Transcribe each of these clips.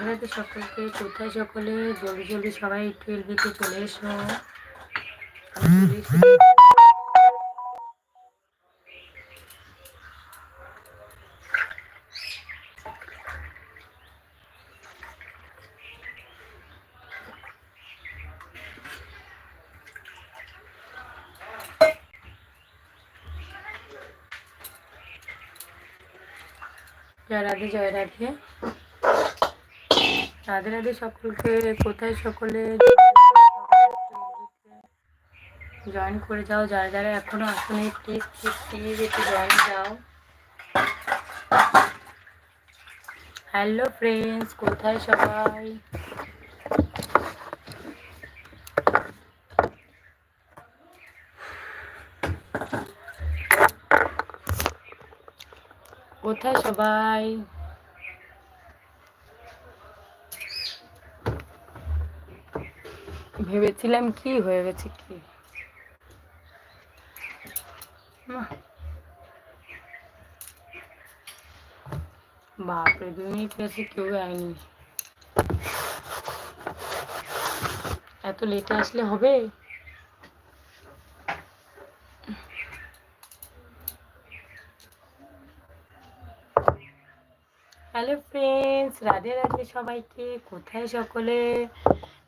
রাধে সকলকে কোথায় সকলে জলদি জলদি সবাই টুয়েলভিতে চলে এসো। জয় রাধে জয় রাধে রাধে সকলকে কোথায় সকলে জয়েন করে যাও, যারা যারা এখনও আসলে একটু জয়েন যাও। হ্যালো ফ্রেন্ডস কোথায় সবাই? কোথায় সবাই? ভেবেছিলাম কি হয়ে গেছে কি? বাপরে দুই মিনিট গেছে কেউ আয়নি। এত লেটে আসলে হবে? হ্যালো ফ্রেন্ডস রাধে রাধে সবাইকে। কোথায় সকলে?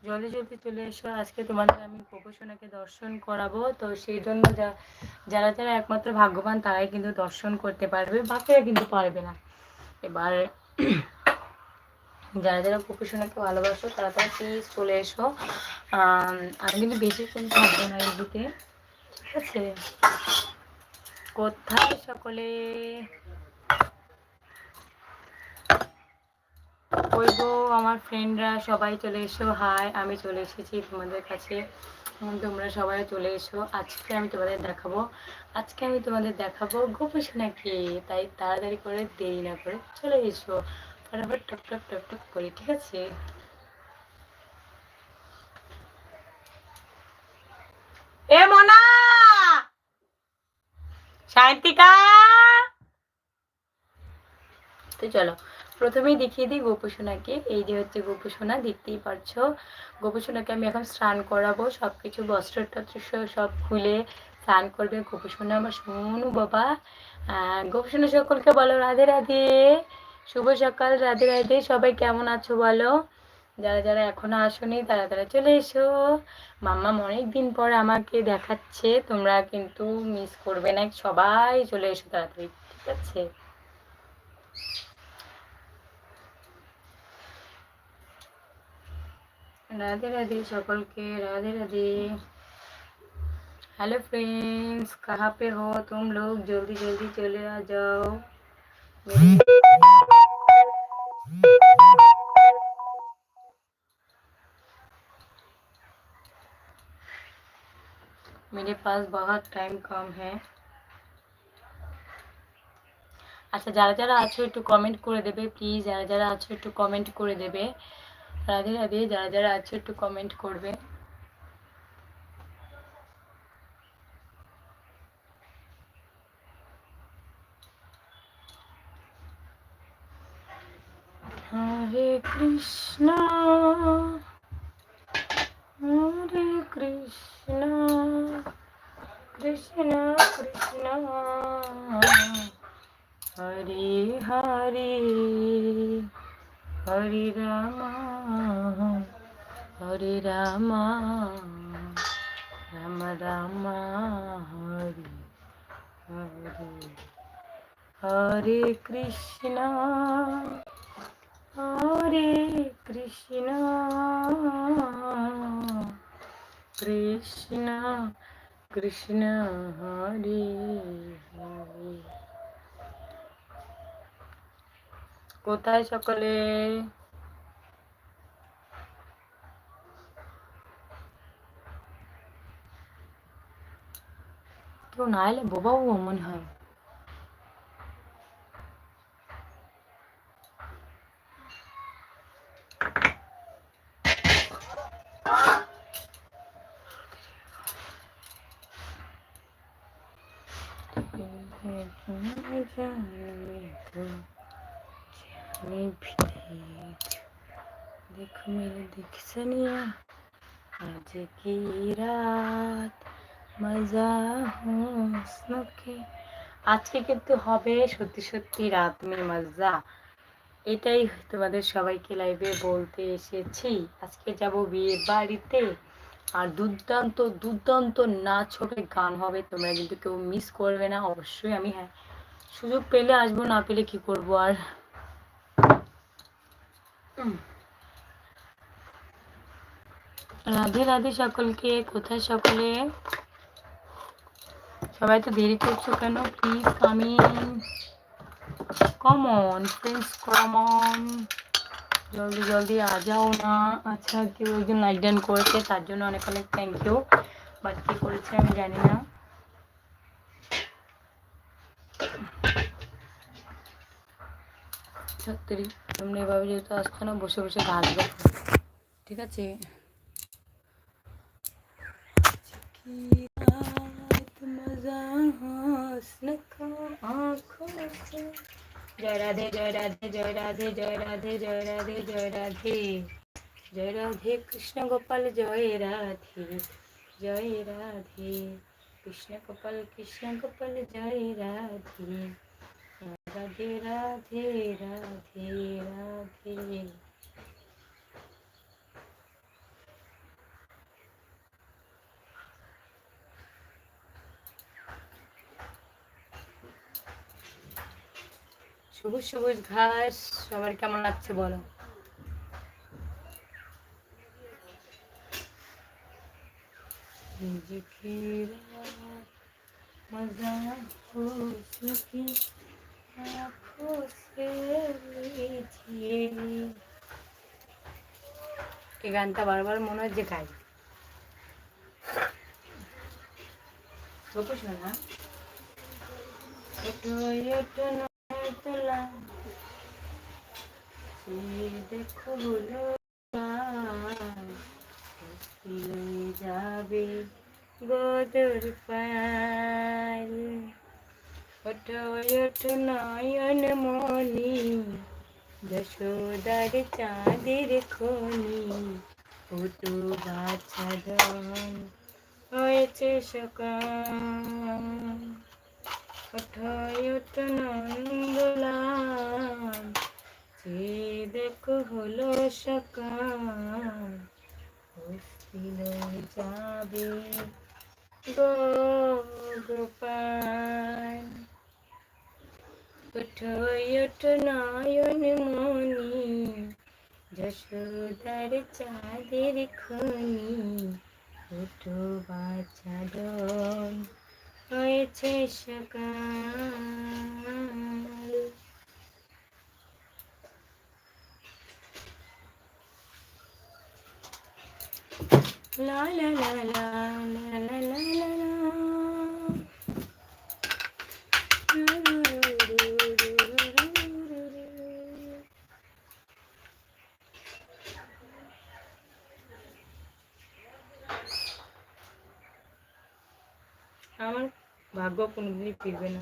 জলদি জলদি চলে এসো আজকে তোমাদের আমি গোপসোনাকে দর্শন করাবো। তো সেই জন্য যা- যারা যারা একমাত্র ভাগ্যবান তারাই কিন্তু দর্শন করতে পারবে বাকিরা কিন্তু পারবে না। এবার যারা যারা গোপসোনাকে ভালোবাসো তারা তারা প্লিজ চলে এসো। আম, কিন্তু বেশিক্ষণ থাকব না এই দিকে ঠিক আছে? কোথায় সকলে? গো আমার ফ্রেন্ডরা সবাই চলে এসো। হাই আমি চলে এসেছি তোমাদের কাছে। তোমরা সবাই চলে এসো। আজকে আমি তোমাদের দেখাবো। আজকে আমি তোমাদের দেখাবো গোপসোনাকে তাই তাড়াতাড়ি করে দেরি না করে চলে এসো। ফটাফট টপ টপ টপ টপ করি, ঠিক আছে? এ, মনা! শান্তিকা! তো চলো। প্রথমেই দেখিয়ে দিই গোপসোনাকে। এই যে হচ্ছে গোপসোনা, দেখতেই পারছ। গোপসোনাকে আমি এখন স্নান করাবো সব কিছু বস্ত্র টস্ত্র সব- খুলে স্নান করবে। গোপসোনা আমার শোনো বাবা। গোপসোনা সকলকে বলো, রাধে রাধে। শুভ সকাল, রাধে রাধে। সবাই কেমন আছো বলো? যারা যারা এখনও আসোনি, তারা তারা চলে এসো। মাম্মা অনেক দিন পর আমাকে দেখাচ্ছে। তোমরা কিন্তু মিস করবে না। সবাই চলে এসো তাড়াতাড়ি, ঠিক আছে? राधे राधे सकल के राधे राधे हेलो फ्रेंड्स कहाँ पे हो तुम लोग जल्दी जल्दी चले आ जाओ मेरे मेरे पास बहुत टाइम कम है আচ্ছা যারা যারা আছো একটু কমেন্ট করে দেবে প্লিজ যারা যারা আছো একটু কমেন্ট করে দেবে রাধে রাধে যারা যারা আছো একটু কমেন্ট করবে। হরে কৃষ্ণ হরে কৃষ্ণ কৃষ্ণ কৃষ্ণ হরে হরে হরে রাম হরে রাম রাম রাম হরে হরে হরে কৃষ্ণ হরে কৃষ্ণ কৃষ্ণ কৃষ্ণ হরে হরে কোথায় সকলে 나일에 뭐가 오면 해요. देख मेरे दिख सनिया आज की रात আজকে কিন্তু হবে সত্যি সত্যি রাত মজা। এটাই তোমাদের সবাইকে লাইভে বলতে এসেছি। আজকে যাব বিয়ে বাড়িতে। আর দুর্দান্ত দুর্দান্ত নাচ হবে গান হবে। তোমরা কিন্তু কেউ মিস করবে না, অবশ্যই আমি হ্যাঁ সুযোগ পেলে আসব, না পেলে কি করব আর? রাধে রাধে সকলকে, কোথায় সকলে? সবাই তো দেরি করছ কেন? Please coming come on please come on জলদি জলদি আ যাও না। আচ্ছা কেউ একজন লাইক ডান করেছে, তার জন্য অনেক অনেক থ্যাংক ইউ বাট কী করেছে আমি জানি না। সত্যি, তোমরা এভাবে যেহেতু আসছো না, বসে বসে দেখো ঠিক আছে? मजा हौसल का आंखों से जय राधे जय राधे जय राधे जय राधे जय राधे जय राधे जय राधे कृष्ण गोपाल जय राधे जय राधे कृष्ण गोपाल कृष्ण गोपाल जय राधे राधे राधे राधे राधे সবুজ সবুজ ঘাস, সবার কেমন লাগছে বলো? এই গানটা বারবার মনে হয় যে গাই। না একটু দেখো যাবে। গদর পাল ওঠো নয়ন মনি যশোদার চাঁদের খনি ওটো বাছা হয়েছে সকাল ওঠো নন্দলাম সে দেখো হলো সকাল হস্তিল যাবে গোপাল। ওঠো নয়ন মনি, যশোদার চাঁদের খনি ওঠো বাছা হয়েছে সকাল লা লা লা লা লা লা লা ভাগ্য কোনোদিনই ফিরবে না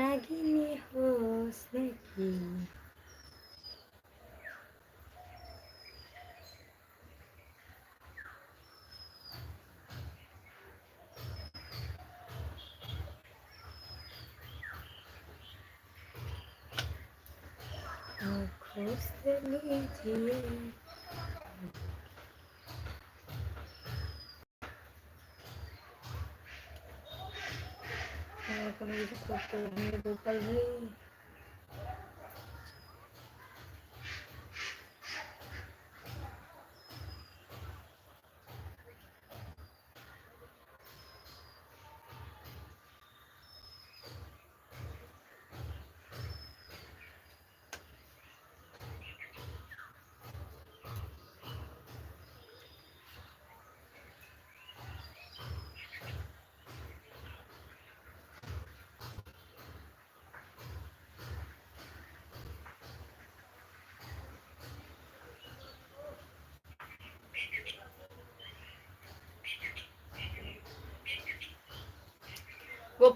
lagi nih host lagi Oh, close the meeting. Покажи.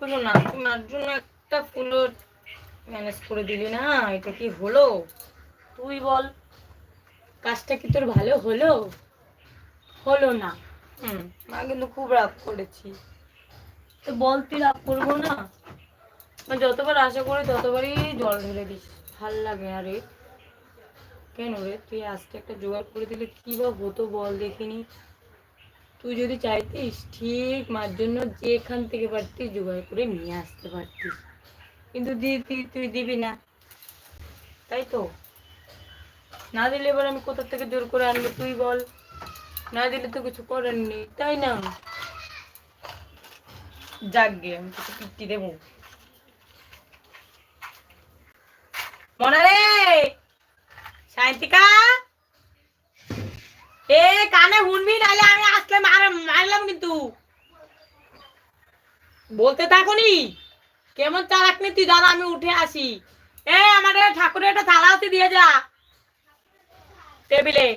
না তোমার জন্য একটা ফুলও ম্যানেজ করে দিলি না? এটা কি হলো? তুই বল। কাজটা কি তোর ভালো হলো? হলো না। হুম মা কিন্তু খুব রাগ করেছি। তো বল তুই রাগ করব না? যতবার আশা করি ততবারই জল ঢেলে দিস। ভালো লাগে না রে। কেন রে? তুই আজকে একটা জোগাড় করে দিলে কি বা হতো বল দেখিনি। তুই যদি চাইতিস, ঠিক মার জন্য যেখান থেকে পারতিস জোগাড় করে নিয়ে আসতে পারতিস। কিন্তু দিদি, তুই দিবি না। তাই তো? না দিলে এবার আমি কোথা থেকে জোর করে আনব তুই বল। না দিলে তো কিছু করার নেই, তাই না? যাক গে, আমি তোকে পিটি দেবো। মনে রে সায়ন্তিকা! এ, কানে শুনবি নাহলে আমি আসলে মার, মারলাম কিন্তু। বলতে থাকুনি, কেমন চালাক নি তুই? দাঁড়া, আমি উঠে আসি। এ আমার ঠাকুরের একটা থালা হতে দিয়ে যা। টেবিলে।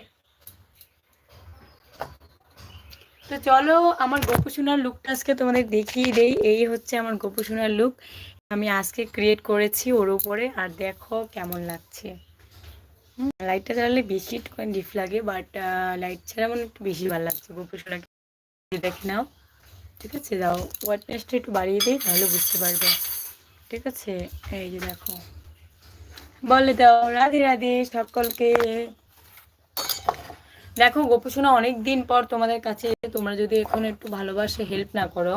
তো চলো, আমার গোপুসোনার লুকটা আজকে তোমাদের দেখিয়ে দেই। এই হচ্ছে আমার গোপুসোনার লুক আমি আজকে ক্রিয়েট করেছি ওর উপরে, আর দেখো কেমন লাগছে। লাইটটা জ্বালালে বেশি একটুখানি ডিফ লাগে বাট লাইট ছাড়া মানে একটু বেশি ভালো লাগছে। গোপুসোনাকে দেখে নাও। ঠিক আছে? দাও ওয়াটনেসটা একটু বাড়িয়ে দিই, তাহলে বুঝতে পারবে। ঠিক আছে? এই যে দেখো। বলে দাও, রাধে রাধে সকলকে। দেখো গোপুসোনা অনেক দিন পর তোমাদের কাছে তোমরা যদি এখন একটু ভালোবাসে হেল্প না করো,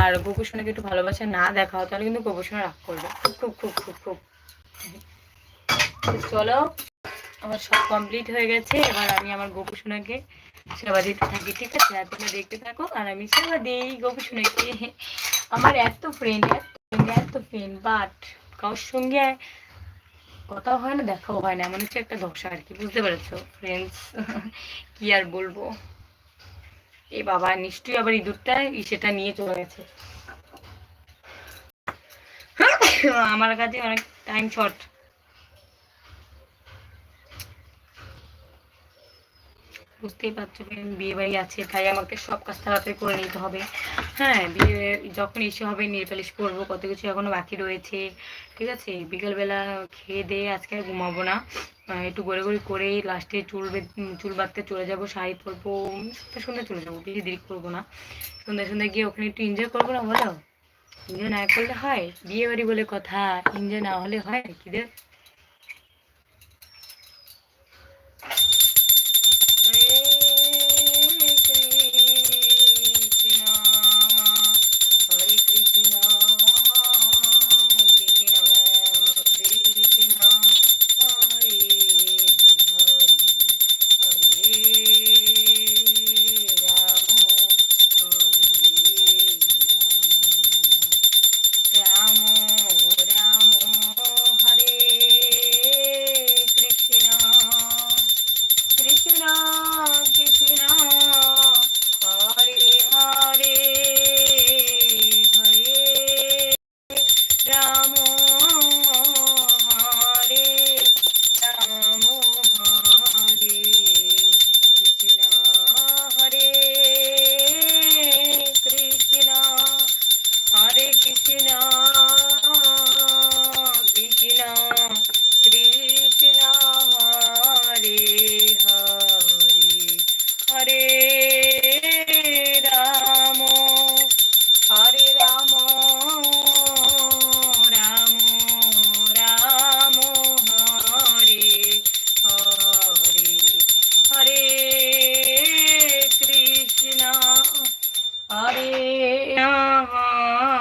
আর গোপুসোনাকে একটু ভালোবাসা না দেখাও, তাহলে কিন্তু গোপুসোনা রাগ করবে। খুব খুব খুব খুব। তো চলো। আমার সব কমপ্লিট হয়ে গেছে। এবার আমি আমার গোপুসোনাকে সেবা দিতে থাকি, ঠিক আছে? আর তোমরা দেখতে থাকো, আর আমি সেবা দিই গোপুসোনাকে। আমার এত ফ্রেন্ড এত ফ্রেন্ড এত ফ্রেন্ড বাট কারোর সঙ্গে কথাও হয় না, দেখাও হয় না। এমন হচ্ছে একটা ধসা আর কি, বুঝতে পেরেছ? ফ্রেন্ডস কি আর বলব? এ বাবা, নিশ্চয়ই আবার ইঁদুরটা সেটা নিয়ে চলে গেছে। আমার কাছে অনেক টাইম শর্ট বুঝতেই পারছ বিয়ে বাড়ি আছে, তাই আমাকে সব কাজ তাড়াতাড়ি করে নিতে হবে। হ্যাঁ বিয়ে যখন এসে হবে নেল পালিশ করব, কত কিছু এখনও বাকি রয়েছে, ঠিক আছে? বিকেলবেলা খেয়ে দিয়ে আজকে আর ঘুমাবো না। একটু গড়ে গড়ি করেই লাস্টে চুল চুল বাঁধতে চলে যাব, শাড়ি পরবো, সন্ধ্যে সন্ধ্যে চলে যাব, বেশি দেরি করব না। সন্ধ্যে সন্ধ্যে গিয়ে ওখানে একটু এনজয় করব না বলো? এনজয় না করলে হয়? বিয়ে বাড়ি বলে কথা এনজয় না হলে হয়? কি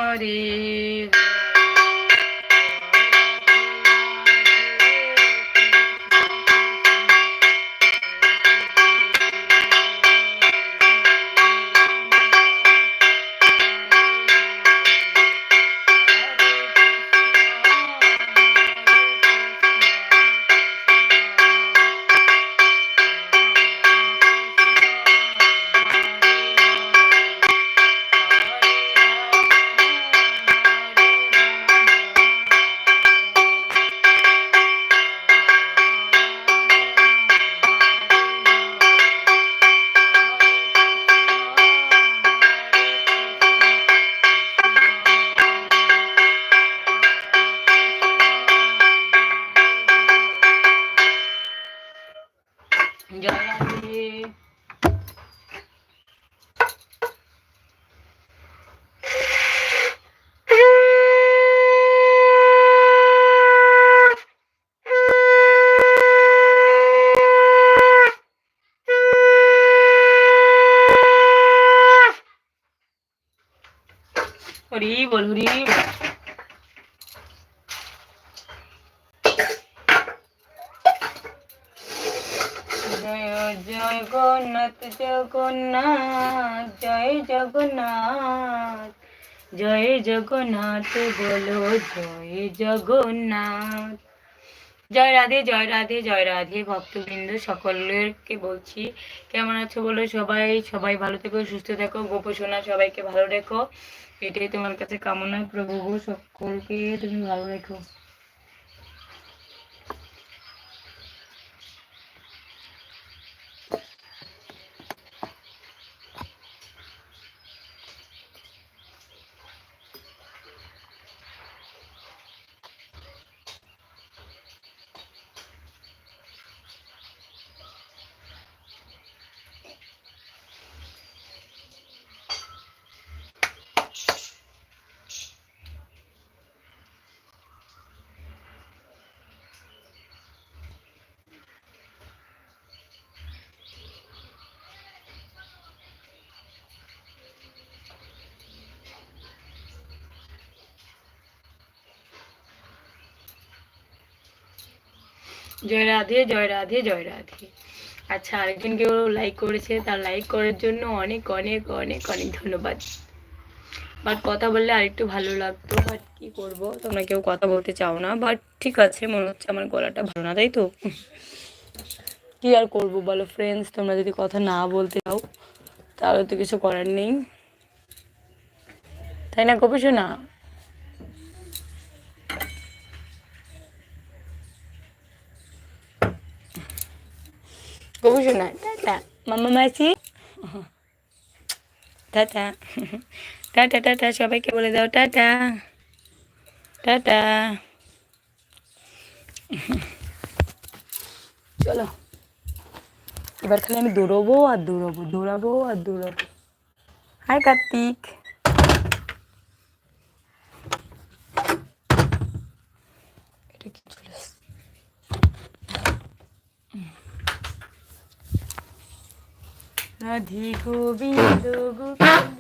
everybody. 你就要去 জগন্নাথ বলো, জয় জগন্নাথ। জয় রাধে জয় রাধে জয় রাধে ভক্তবৃন্দ সকলকে বলছি। কেমন আছো বলো সবাই? সবাই ভালো থেকো, সুস্থ থেকো গোপসোনা সবাইকে ভালো রেখো। এটাই তোমার কাছে কামনা প্রভু সকলকে, তুমি ভালো রেখো। জয় রাধে জয় রাধে জয় রাধে। আচ্ছা আরেকজন কেউ লাইক করেছে, তার লাইক করার জন্য অনেক অনেক অনেক অনেক ধন্যবাদ। বাট কথা বললে আরেকটু ভালো লাগতো বাট কি করব? তোমরা কেউ কথা বলতে চাও না বাট ঠিক আছে, মনে হচ্ছে আমার গলাটা ভালো না, তাই তো? কি আর করব বলো ফ্রেন্ডস তোমরা যদি কথা না বলতে চাও, তাহলে তো কিছু করার নেই। তাই না কপিস না কপিস না টাটা মামা মাসি টাটা টাটা টাটা সবাইকে বলে দাও টাটা টাটা চলো। এবার খালি আমি দৌড়বো আর দৌড়বো, দৌড়াবো আর দৌড়াবো। হাই কার্তিক এটা কি চলে এসছে? রাধে গোবিন্দ গোবিন্দ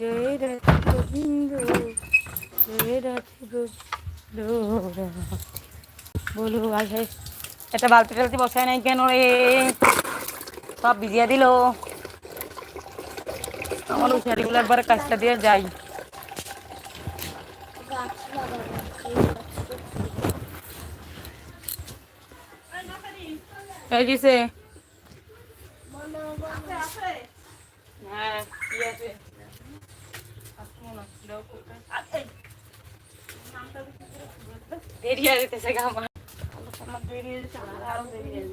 জয় রাধে গোবিন্দ জয় রাধে গোবিন্দ। বলো আগে একটা বালতি টালতি বসায় নাই কেন রে? সব ভিজিয়ে দিল। আমার শাড়িগুলো একবার কাজটা দিয়ে যাই। এই কিসে হ্যাঁ কি আছে দেরি হয়ে যেতেছে গা আমার দেরি হয়ে আরও দেরি হয়ে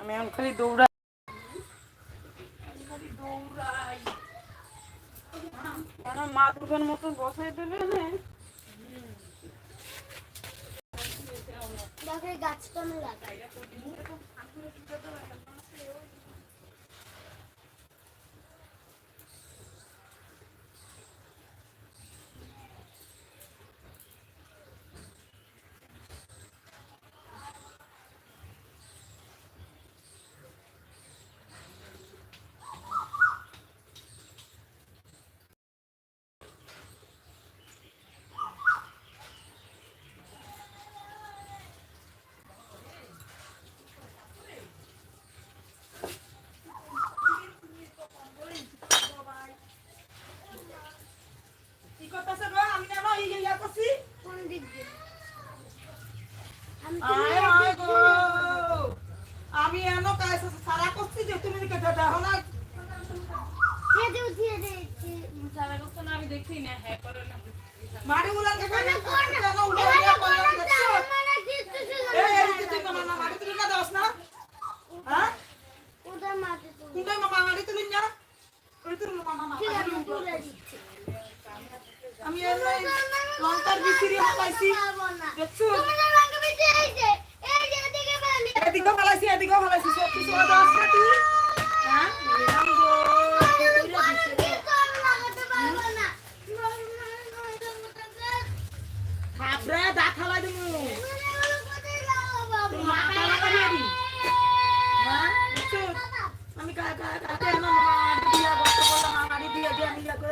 আমি এখন খালি দৌড়া মা মতন বসাই এই গাছটা আমি লাগাই কোন দিক দিয়ে আমি আয় আয় গো আমি এনো কাজ সারা করছি যে তুমি দিকে দাদা হনা খেতে উঠিয়ে দিয়েছি আমি দেখছি না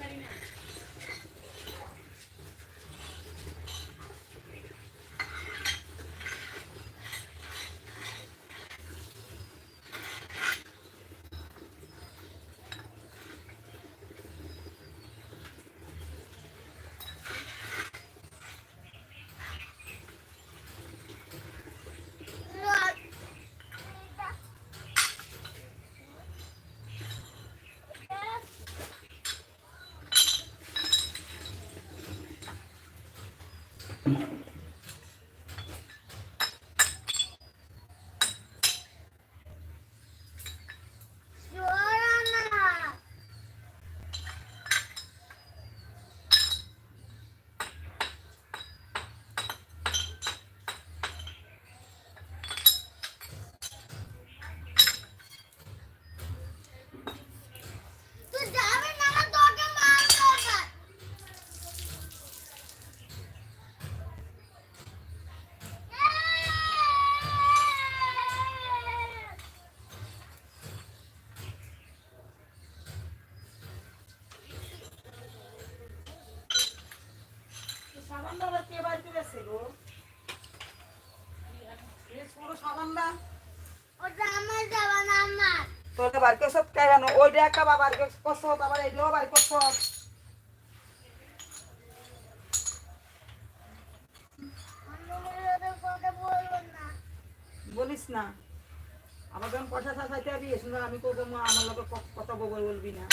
পারি না বার করছ কেন ওইটা একটা বাবার করছ আবার এইটাও বার করছ বলিস না। আমার যখন পয়সা চাইতে আমি শুনলাম আমার লোকের কথা বলবি না।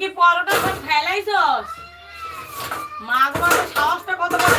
কি পরোটা সব ফেলাইছস? মাগো মাগো সাহসটা কত বড়